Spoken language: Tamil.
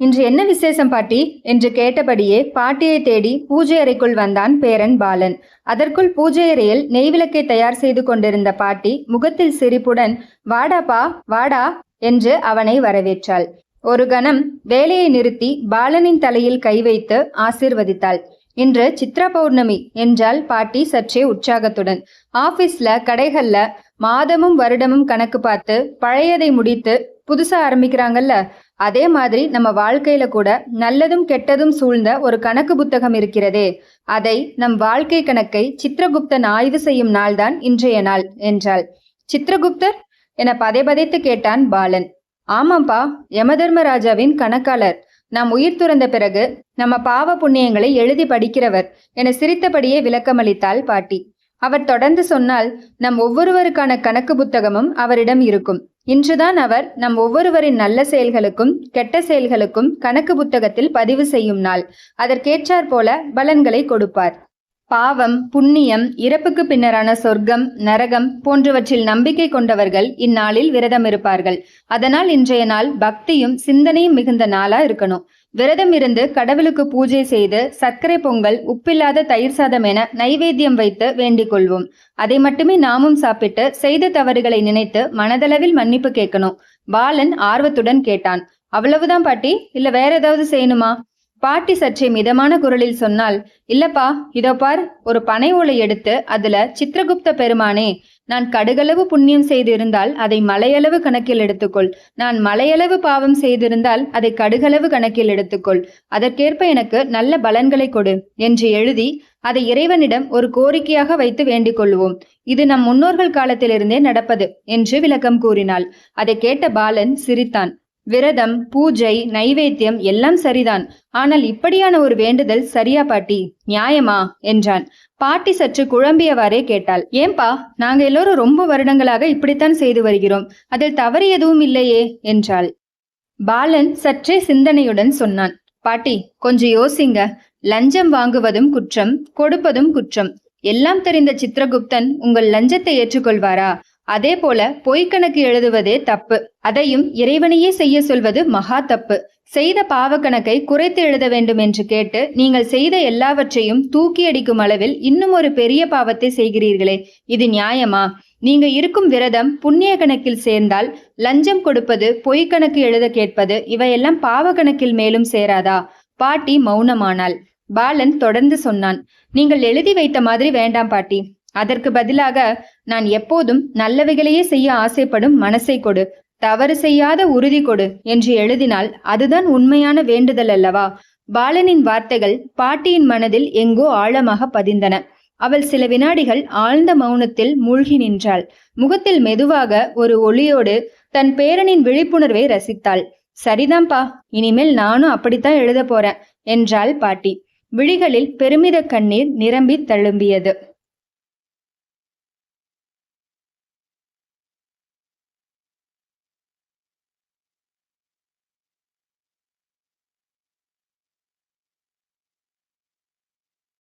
இன்று என்ன விசேஷம் பாட்டி? என்று கேட்டபடியே பாட்டியை தேடி பூஜை அறைக்குள் வந்தான் பேரன் பாலன். அதற்குள் பூஜை அறையில் நெய்விளக்கை தயார் செய்து கொண்டிருந்த பாட்டி முகத்தில் சிரிப்புடன் வாடாப்பா வாடா என்று அவனை வரவேற்றாள். ஒரு கணம் வேலையை நிறுத்தி பாலனின் தலையில் கை வைத்து ஆசீர்வதித்தாள். இன்று சித்ரா பௌர்ணமி என்றால் பாட்டி சற்றே உற்சாகத்துடன். ஆபீஸ்ல கடைகள்ல மாதமும் வருடமும் கணக்கு பார்த்து பழையதை முடித்து புதுசா ஆரம்பிக்கிறாங்கல்ல? அதே மாதிரி நம்ம வாழ்க்கையில கூட நல்லதும் கெட்டதும் சூழ்ந்த ஒரு கணக்கு புத்தகம் இருக்கிறதே. அதை நம் வாழ்க்கை கணக்கை சித்திரகுப்தன் ஆய்வு செய்யும் நாள்தான் இன்றைய நாள் என்றாள். சித்திரகுப்தர்? என பதை பதைத்து கேட்டான் பாலன். ஆமாம்பா யமதர்மராஜாவின் கணக்காளர். நாம் உயிர் துறந்த பிறகு நம்ம பாவ புண்ணியங்களை எழுதி படிக்கிறவர். என சிரித்தபடியே விளக்கமளித்தாள் பாட்டி. அவர் தொடர்ந்து சொன்னால் நம் ஒவ்வொருவருக்கான கணக்கு புத்தகமும் அவரிடம் இருக்கும். இன்றுதான் அவர் நம் ஒவ்வொருவரின் நல்ல செயல்களுக்கும் கெட்ட செயல்களுக்கும் கணக்கு புத்தகத்தில் பதிவு செய்யும் நாள். அதற்கேற்றாற் போல பலன்களை கொடுப்பார். பாவம் புண்ணியம் இறப்புக்கு பின்னரான சொர்க்கம் நரகம் போன்றவற்றில் நம்பிக்கை கொண்டவர்கள் இந்நாளில் விரதம் இருப்பார்கள் அதனால் இன்றைய நாள் பக்தியும் சிந்தனையும் மிகுந்த நாளா இருக்கணும். விரதம் இருந்து கடவுளுக்கு பூஜை செய்து சர்க்கரை பொங்கல் உப்பில்லாத தயிர் சாதம் என நைவேத்தியம் வைத்து வேண்டிக் கொள்வோம். அதை மட்டுமே நாமும் சாப்பிட்டு செய்த தவறுகளை நினைத்து மனதளவில் மன்னிப்பு கேட்கணும். பாலன் ஆர்வத்துடன் கேட்டான். அவ்வளவுதான் பாட்டி? இல்ல வேற ஏதாவது செய்யணுமா? பாட்டி சற்றே மிதமான குரலில் சொன்னால் இல்லப்பா இதோ பார் ஒரு பனை ஓலை எடுத்து அதுல சித்திரகுப்த பெருமானே நான் கடுகளவு புண்ணியம் செய்திருந்தால் அதை மலையளவு கணக்கில் எடுத்துக்கொள். நான் மலையளவு பாவம் செய்திருந்தால் அதை கடுகளவு கணக்கில் எடுத்துக்கொள். அதற்கேற்ப எனக்கு நல்ல பலன்களை கொடு என்று எழுதி அதை இறைவனிடம் ஒரு கோரிக்கையாக வைத்து வேண்டிக் கொள்வோம். இது நம் முன்னோர்கள் காலத்திலிருந்தே நடப்பது என்று விளக்கம் கூறினாள். அதை கேட்ட பாலன் சிரித்தான். விரதம் பூஜை நைவேத்தியம் எல்லாம் சரிதான். ஆனால் இப்படியான ஒரு வேண்டுதல் சரியா பாட்டி? நியாயமா? என்றான். பாட்டி சற்று குழம்பியவாறே கேட்டாள். ஏன்பா நாங்க எல்லோரும் ரொம்ப வருடங்களாக இப்படித்தான் செய்து வருகிறோம். அதில் தவறு எதுவும் இல்லையே? என்றாள். பாலன் சற்றே சிந்தனையுடன் சொன்னான். பாட்டி கொஞ்சம் யோசிங்க. லஞ்சம் வாங்குவதும் குற்றம் கொடுப்பதும் குற்றம். எல்லாம் தெரிந்த சித்திரகுப்தன் உங்கள் லஞ்சத்தை ஏற்றுக்கொள்வாரா? அதே போல பொய்க்கணக்கு எழுதுவதே தப்பு. அதையும் இறைவனையே செய்ய சொல்வது மகா தப்பு. செய்த பாவக்கணக்கை குறைத்து எழுத வேண்டும் என்று கேட்டு நீங்கள் செய்த எல்லாவற்றையும் தூக்கி அடிக்கும் அளவில் இன்னும் ஒரு பெரிய பாவத்தை செய்கிறீர்களே. இது நியாயமா? நீங்க இருக்கும் விரதம் புண்ணிய கணக்கில் சேர்ந்தால் லஞ்சம் கொடுப்பது பொய் கணக்கு எழுத கேட்பது இவையெல்லாம் பாவ கணக்கில் மேலும் சேராதா? பாட்டி மௌனமானாள். பாலன் தொடர்ந்து சொன்னான். நீங்கள் எழுதி வைத்த மாதிரி வேண்டாம் பாட்டி. அதற்கு பதிலாக நான் எப்போதும் நல்லவைகளையே செய்ய ஆசைப்படும் மனசை கொடு தவறு செய்யாத உறுதி கொடு என்று எழுதினால் அதுதான் உண்மையான வேண்டுதல் அல்லவா? பாலனின் வார்த்தைகள் பாட்டியின் மனதில் எங்கோ ஆழமாக பதிந்தன. அவள் சில வினாடிகள் ஆழ்ந்த மௌனத்தில் மூழ்கி நின்றாள். முகத்தில் மெதுவாக ஒரு ஒளியோடு தன் பேரனின் விழிப்புணர்வை ரசித்தாள். சரிதான்பா இனிமேல் நானும் அப்படித்தான் எழுத போறேன் என்றாள் பாட்டி. விழிகளில் பெருமித கண்ணீர் நிரம்பி தழும்பியது.